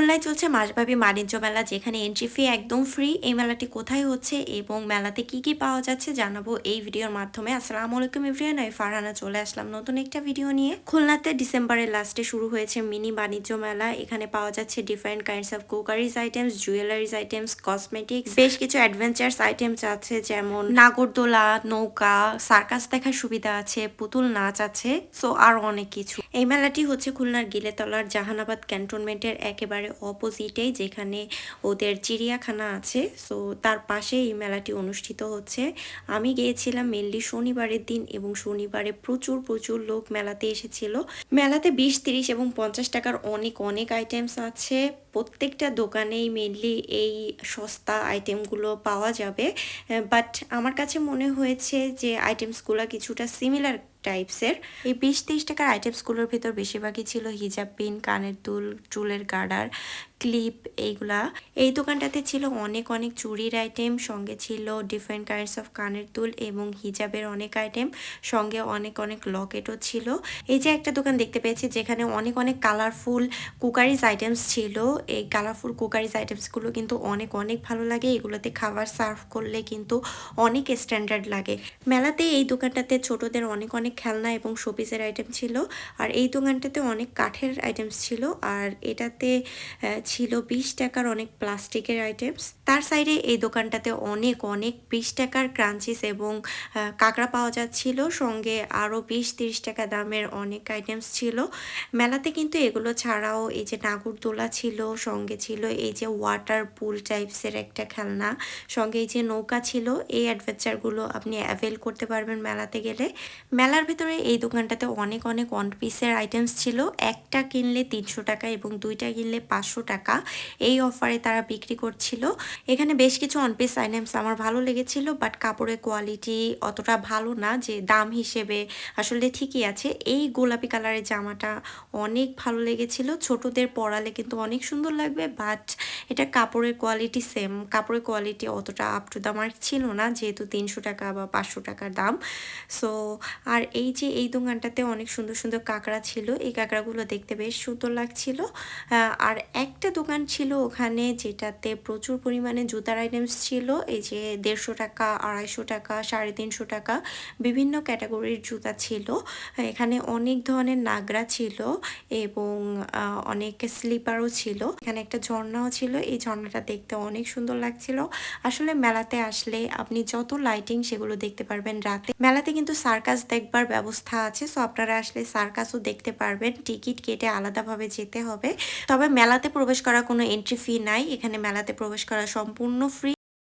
খুলনায় চলছে মাসব্যাপী বাণিজ্য মেলা, যেখানে এন্ট্রি ফি একদম ফ্রি এই মেলাটি কোথায় হচ্ছে এবং মেলাতে কি কি পাওয়া যাচ্ছে জানাব এই ভিডিওর মাধ্যমে। আসসালামু আলাইকুম ইভরিয়ান আমি ফারহানা, চলে আসলাম নতুন একটা ভিডিও নিয়ে। খুলনাতে ডিসেম্বরের লাস্টে শুরু হয়েছে মিনি বাণিজ্য মেলা। এখানে পাওয়া যাচ্ছে different kinds of cookeries items jewelleries items cosmetics বেশ কিছু অ্যাডভেঞ্চার্স আইটেমস আছে, যেমন নাগরদোলা, নৌকা সার্কাস দেখার সুবিধা আছে, পুতুল নাচ আছে সো আর অনেক কিছু। এই মেলাটি হচ্ছে খুলনার গিলেতলার জাহানাবাদ ক্যান্টনমেন্টের একেবারে অপোজিটেই যেখানে ওদের চিড়িয়াখানা আছে। সো তার পাশে এই মেলাটি অনুষ্ঠিত হচ্ছে। আমি গিয়েছিলাম মেনলি শনিবারের দিন এবং শনিবারে প্রচুর প্রচুর লোক মেলাতে এসেছিল। মেলাতে বিশ, তিরিশ এবং পঞ্চাশ টাকার অনেক অনেক আইটেমস আছে। প্রত্যেকটা দোকানেই মেনলি এই সস্তা আইটেমগুলো পাওয়া যাবে। বাট আমার কাছে মনে হয়েছে যে আইটেমসগুলো কিছুটা সিমিলার টাইপসের এই বিশ তিরিশ টাকার আইটেমসগুলোর ভিতর বেশিরভাগই ছিল হিজাব, পিন, কানের দুল, চুলের গার্ডার ক্লিপ এইগুলা। এই দোকানটাতে ছিল অনেক অনেক চুড়ির আইটেম সঙ্গে ছিল ডিফারেন্ট কাইন্ডস অফ কানের দুল এবং হিজাবের অনেক আইটেম সঙ্গে অনেক অনেক লকেটও ছিল। এই যে একটা দোকান দেখতে পেয়েছি যেখানে অনেক অনেক কালারফুল কুকারিজ আইটেমস ছিল। এই কালারফুল কুকারিজ আইটেমসগুলো কিন্তু অনেক অনেক ভালো লাগে। এগুলোতে খাবার সার্ভ করলে কিন্তু অনেক স্ট্যান্ডার্ড লাগে। মেলাতে এই দোকানটাতে ছোটদের অনেক অনেক খেলনা এবং শোপিসের আইটেম ছিল। আর এই দোকানটাতে অনেক কাঠের আইটেমস ছিল। আর এটাতে ছিল বিশ টাকার অনেক প্লাস্টিকের আইটেমস তার সাইডে এই দোকানটাতে অনেক অনেক বিশ টাকার ক্রাঞ্চিস এবং কাঁকড়া পাওয়া যাচ্ছিল। সঙ্গে আরও বিশ, তিরিশ টাকা দামের অনেক আইটেমস ছিল। মেলাতে কিন্তু এগুলো ছাড়াও এই যে নাগরদোলা ছিল, সঙ্গে ছিল এই যে ওয়াটার পুল টাইপসের একটা খেলনা। সঙ্গে এই যে নৌকা ছিল, এই অ্যাডভেঞ্চারগুলো আপনি অ্যাভেল করতে পারবেন মেলাতে গেলে। মেলার ভিতরে এই দোকানটাতে অনেক অনেক ওয়ান পিসের আইটেমস ছিল। একটা কিনলে তিনশো টাকা এবং দুইটা কিনলে পাঁচশো টাকা। এই অফারে তারা বিক্রি করছিল। এখানে বেশ কিছু অনপিস পিস আইটেমস আমার ভালো লেগেছিল বাট কাপড়ের কোয়ালিটি অতটা ভালো না, যে দাম হিসেবে আসলে ঠিকই আছে। এই গোলাপি কালারের জামাটা অনেক ভালো লেগেছিল। ছোটদের পরালে কিন্তু অনেক সুন্দর লাগবে বাট এটা কাপড়ের কোয়ালিটি সেম কাপড়ের কোয়ালিটি অতটা আপ টু দ্য মার্ক ছিল না, যেহেতু তিনশো টাকা বা পাঁচশো টাকার দাম। সো আর এই যে এই দোকানটাতে অনেক সুন্দর সুন্দর কাঁকড়া ছিল, এই কাঁকড়াগুলো দেখতে বেশ সুন্দর লাগছিল। আর একটা দোকান ছিল ওখানে যেটাতে প্রচুর পরিমাণে জুতার আইটেমস ছিল। এই যে দেড়শো টাকা, আড়াইশো টাকা, সাড়ে তিনশো টাকা বিভিন্ন ক্যাটাগরির জুতা ছিল। এখানে অনেক ধরনের নাগরা ছিল এবং অনেক স্লিপারও ছিল। এখানে একটা ঝর্ণাও ছিল। এই ঝর্ণাটা দেখতে অনেক সুন্দর লাগছিল। আসলে মেলাতে আসলে আপনি যত লাইটিং সেগুলো দেখতে পারবেন রাতে। মেলাতে কিন্তু সার্কাস দেখবার ব্যবস্থা আছে সো আপনারা আসলে সার্কাসও দেখতে পারবেন। টিকিট কেটে আলাদাভাবে যেতে হবে। তবে মেলাতে প্রবেশ করার কোনো এন্ট্রি ফি নাই। এখানে মেলাতে প্রবেশ করা সম্পূর্ণ ফ্রি